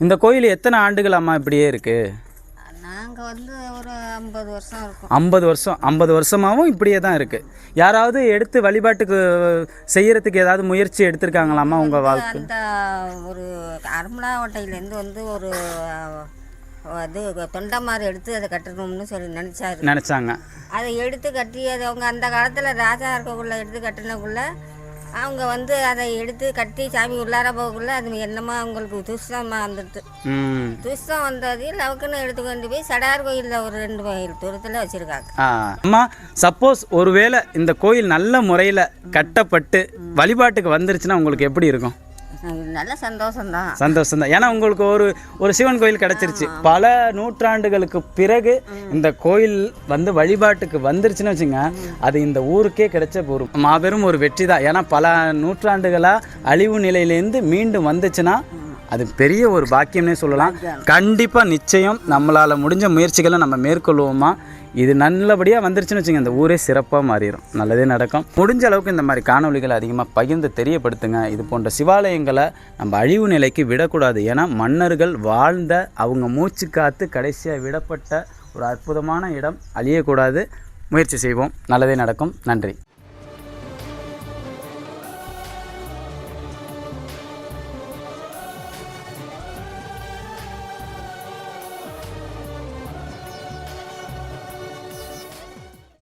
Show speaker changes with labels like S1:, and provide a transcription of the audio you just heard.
S1: இந்த கோயில் எத்தனை ஆண்டுகள் அம்மா இப்படியே இருக்குது
S2: நாங்கள் வந்து ஒரு ஐம்பது வருஷம் இருக்கும்.
S1: ஐம்பது வருஷம் ஐம்பது வருஷமாகவும் இப்படியே தான் இருக்குது யாராவது எடுத்து வழிபாட்டுக்கு செய்யறதுக்கு ஏதாவது முயற்சி எடுத்திருக்காங்களாம்மா உங்கள் வாழ்க்கை?
S2: அந்த ஒரு அருமலாவட்டையிலேருந்து வந்து ஒரு அஹ், இது தொண்டமாறு எடுத்து அதை கட்டணும்னு சொல்லி நினச்சாரு.
S1: நினச்சாங்க.
S2: அதை எடுத்து கட்டி அது அவங்க அந்த காலத்தில் ராஜா இருக்கக்குள்ள எடுத்து கட்டினக்குள்ள அவங்க வந்து அதை எடுத்து கட்டி சாமி உள்ளார போகக்குள்ள அது என்னமோ அவங்களுக்கு துஷ்டமாக வந்துடுது. துஷ்டம் வந்தது லவுக்குன்னு எடுத்து கொண்டு போய் சடார் கோயிலில் ஒரு ரெண்டு மைல் தூரத்தில் வச்சுருக்காங்க.
S1: அம்மா சப்போஸ் ஒருவேளை இந்த கோயில் நல்ல முறையில் கட்டப்பட்டு வழிபாட்டுக்கு வந்துருச்சுன்னா உங்களுக்கு எப்படி இருக்கும்?
S2: நல்ல சந்தோஷம்தான்.
S1: சந்தோஷம் தான் ஏன்னா உங்களுக்கு ஒரு ஒரு சிவன் கோயில் கிடச்சிருச்சு. பல நூற்றாண்டுகளுக்கு பிறகு இந்த கோயில் வந்து வழிபாட்டுக்கு வந்துருச்சுன்னு வச்சுங்க அது இந்த ஊருக்கே கிடைச்ச ஒரு மாபெரும் ஒரு வெற்றி தான் ஏன்னா பல நூற்றாண்டுகளாக அழிவு நிலையிலேருந்து மீண்டும் வந்துச்சுன்னா அது பெரிய ஒரு பாக்கியம்னே சொல்லலாம். கண்டிப்பாக நிச்சயம் நம்மளால் முடிஞ்ச முயற்சிகளை நம்ம மேற்கொள்வோமா? இது நல்லபடியாக வந்துருச்சுன்னு வச்சுங்க இந்த ஊரே சிறப்பாக மாறிடும் நல்லதே நடக்கும். முடிஞ்ச அளவுக்கு இந்த மாதிரி காணொளிகளை அதிகமாக பகிர்ந்து தெரியப்படுத்துங்க. இது போன்ற சிவாலயங்களை நம்ம அழிவு நிலைக்கு விடக்கூடாது. ஏன்னா மன்னர்கள் வாழ்ந்த அவங்க மூச்சு காத்து கடைசியாக விடப்பட்ட ஒரு அற்புதமான இடம். அழியக்கூடாது. முயற்சி செய்வோம். நல்லதே நடக்கும். நன்றி.